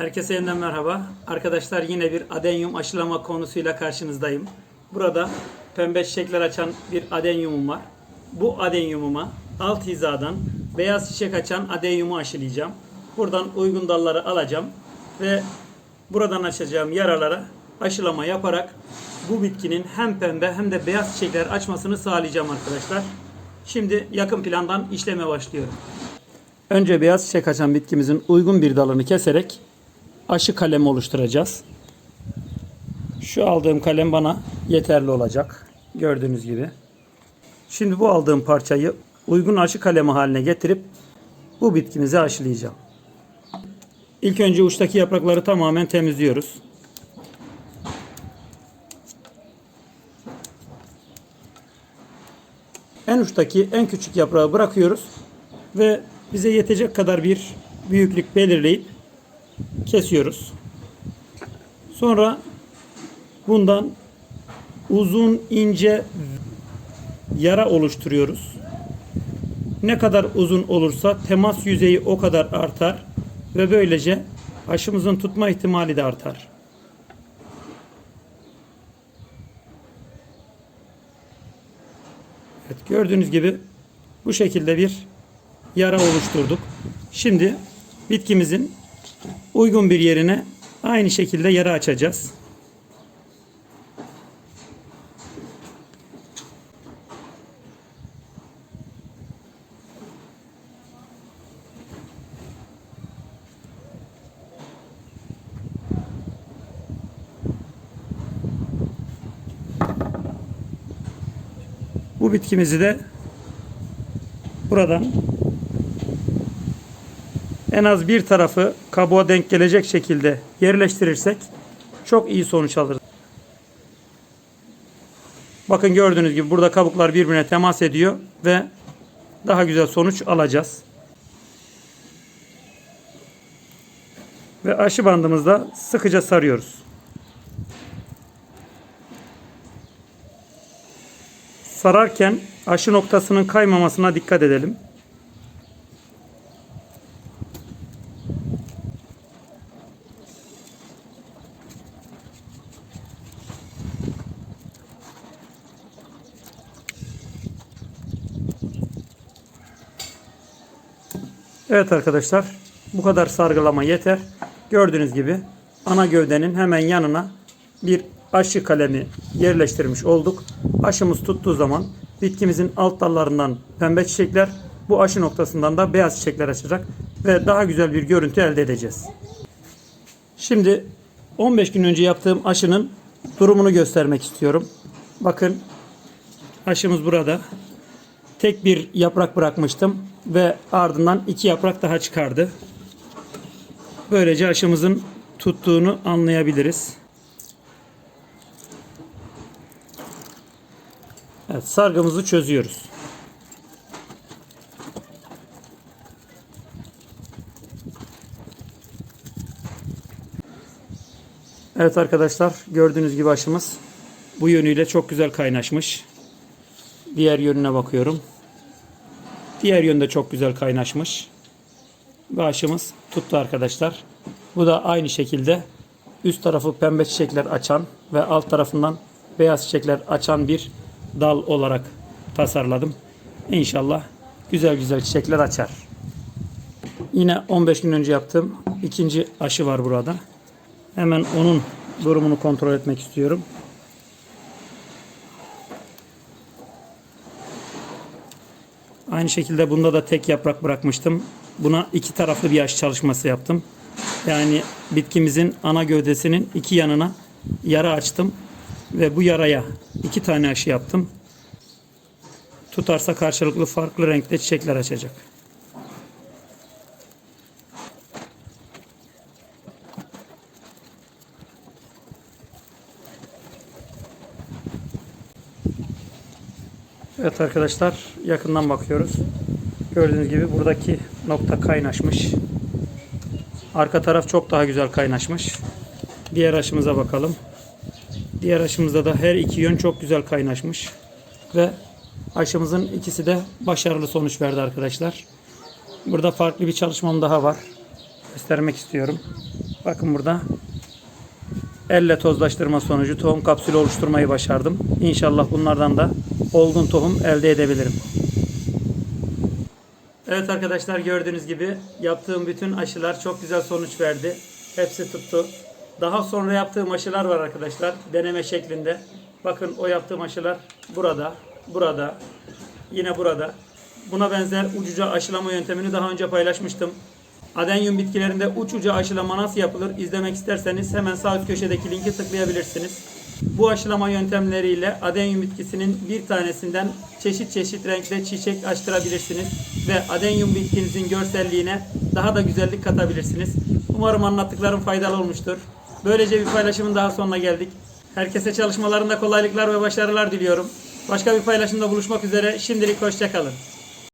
Herkese yeniden merhaba. Arkadaşlar yine bir adenyum aşılama konusuyla karşınızdayım. Burada pembe çiçekler açan bir adenyumum var. Bu adenyumuma alt hizadan beyaz çiçek açan adenyumu aşılayacağım. Buradan uygun dalları alacağım ve buradan açacağım yaralara aşılama yaparak bu bitkinin hem pembe hem de beyaz çiçekler açmasını sağlayacağım arkadaşlar. Şimdi yakın plandan işleme başlıyorum. Önce beyaz çiçek açan bitkimizin uygun bir dalını keserek aşı kalemi oluşturacağız. Şu aldığım kalem bana yeterli olacak. Gördüğünüz gibi. Şimdi bu aldığım parçayı uygun aşı kalemi haline getirip bu bitkimize aşılayacağım. İlk önce uçtaki yaprakları tamamen temizliyoruz. En uçtaki en küçük yaprağı bırakıyoruz ve bize yetecek kadar bir büyüklük belirleyip kesiyoruz. Sonra bundan uzun ince yara oluşturuyoruz. Ne kadar uzun olursa temas yüzeyi o kadar artar ve böylece aşımızın tutma ihtimali de artar. Evet, gördüğünüz gibi bu şekilde bir yara oluşturduk. Şimdi bitkimizin uygun bir yerine aynı şekilde yara açacağız. Bu bitkimizi de buradan en az bir tarafı kabuğa denk gelecek şekilde yerleştirirsek çok iyi sonuç alırız. Bakın gördüğünüz gibi burada kabuklar birbirine temas ediyor ve daha güzel sonuç alacağız. Ve aşı bandımızda sıkıca sarıyoruz. Sararken aşı noktasının kaymamasına dikkat edelim. Evet arkadaşlar bu kadar sargılama yeter. Gördüğünüz gibi ana gövdenin hemen yanına bir aşı kalemi yerleştirmiş olduk. Aşımız tuttuğu zaman bitkimizin alt dallarından pembe çiçekler bu aşı noktasından da beyaz çiçekler açacak ve daha güzel bir görüntü elde edeceğiz. Şimdi 15 gün önce yaptığım aşının durumunu göstermek istiyorum. Bakın aşımız burada tek bir yaprak bırakmıştım ve ardından iki yaprak daha çıkardı. Böylece aşımızın tuttuğunu anlayabiliriz. Evet, sargımızı çözüyoruz. Evet arkadaşlar gördüğünüz gibi aşımız bu yönüyle çok güzel kaynaşmış. Diğer yönüne bakıyorum. Diğer yönde çok güzel kaynaşmış. Ve aşımız tuttu arkadaşlar. Bu da aynı şekilde üst tarafı pembe çiçekler açan ve alt tarafından beyaz çiçekler açan bir dal olarak tasarladım. İnşallah güzel güzel çiçekler açar. Yine 15 gün önce yaptığım ikinci aşı var burada. Hemen onun durumunu kontrol etmek istiyorum. Aynı şekilde bunda da tek yaprak bırakmıştım. Buna iki taraflı bir aşı çalışması yaptım. Yani bitkimizin ana gövdesinin iki yanına yara açtım. Ve bu yaraya iki tane aşı yaptım. Tutarsa karşılıklı farklı renkte çiçekler açacak. Evet arkadaşlar yakından bakıyoruz. Gördüğünüz gibi buradaki nokta kaynaşmış. Arka taraf çok daha güzel kaynaşmış. Diğer aşımıza bakalım. Diğer aşımızda da her iki yön çok güzel kaynaşmış. Ve aşımızın ikisi de başarılı sonuç verdi arkadaşlar. Burada farklı bir çalışmam daha var. göstermek istiyorum. Bakın burada elle tozlaştırma sonucu tohum kapsülü oluşturmayı başardım. İnşallah bunlardan da olgun tohum elde edebilirim. Evet arkadaşlar gördüğünüz gibi yaptığım bütün aşılar çok güzel sonuç verdi. Hepsi tuttu. Daha sonra yaptığım aşılar var arkadaşlar. Deneme şeklinde. Bakın o yaptığım aşılar burada, burada, yine burada. Buna benzer ucuca aşılama yöntemini daha önce paylaşmıştım. Adenyum bitkilerinde uç uca aşılama nasıl yapılır izlemek isterseniz hemen sağ üst köşedeki linki tıklayabilirsiniz. Bu aşılama yöntemleriyle adenyum bitkisinin bir tanesinden çeşit çeşit renkte çiçek açtırabilirsiniz ve adenyum bitkinizin görselliğine daha da güzellik katabilirsiniz. Umarım anlattıklarım faydalı olmuştur. Böylece bir paylaşımın daha sonuna geldik. Herkese çalışmalarında kolaylıklar ve başarılar diliyorum. Başka bir paylaşımda buluşmak üzere. Şimdilik hoşçakalın.